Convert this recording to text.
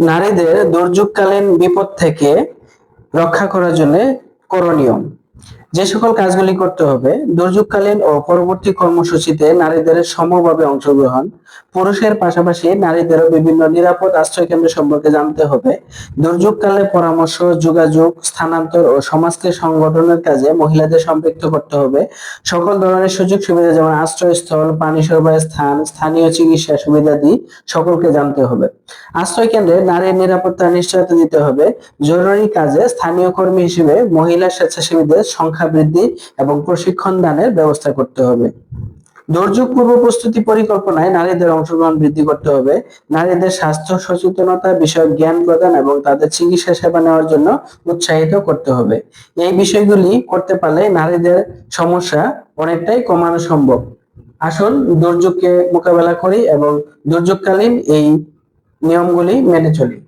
নারীদের দুর্যোগকালীন বিপদ থেকে রক্ষা করার জন্য করণীয়। যে সকল কাজগুলি করতে হবে, দুর্যোগকালীন ও পরবর্তী কর্মসূচিতে নারীদের সমভাবে অংশগ্রহণ, পুরুষের পাশাপাশি নারীদেরও বিভিন্ন নিরাপদ আশ্রয় কেন্দ্র সম্পর্কে জানতে হবে, দুর্যোগকালে পরামর্শ, যোগাযোগ, স্থানান্তর ও সমাজকে সংগঠনের কাজে মহিলাদের সম্পৃক্ত করতে হবে, সকল ধরনের সুযোগ সুবিধা যেমন আশ্রয়স্থল, পানি সরবরাহের স্থান, স্থানীয় চিকিৎসা সুবিধা সুবিধাদি সকলকে জানতে হবে। আশ্রয় কেন্দ্রে নারীর নিরাপত্তা নিশ্চয়তা দিতে হবে, জরুরি কাজে স্থানীয় কর্মী হিসেবে মহিলা স্বেচ্ছাসেবীদের সংখ্যা বৃদ্ধি এবং প্রশিক্ষণ দানের ব্যবস্থা করতে হবে। দুর্যোগ পূর্ব প্রস্তুতি পরিকল্পনায় নারীদের অংশগ্রহণ বৃদ্ধি করতে হবে। নারীদের স্বাস্থ্য সচেতনতা বিষয়ক জ্ঞান প্রদান এবং তাদের চিকিৎসা সেবা নেওয়ার জন্য উৎসাহিত করতে হবে। এই বিষয়গুলি করতে পারলে নারীদের সমস্যা অনেকটাই কমানো সম্ভব। আসুন দুর্যোগকে মোকাবেলা করি এবং দুর্যোগকালীন এই নিয়মগুলি মেনে চলি।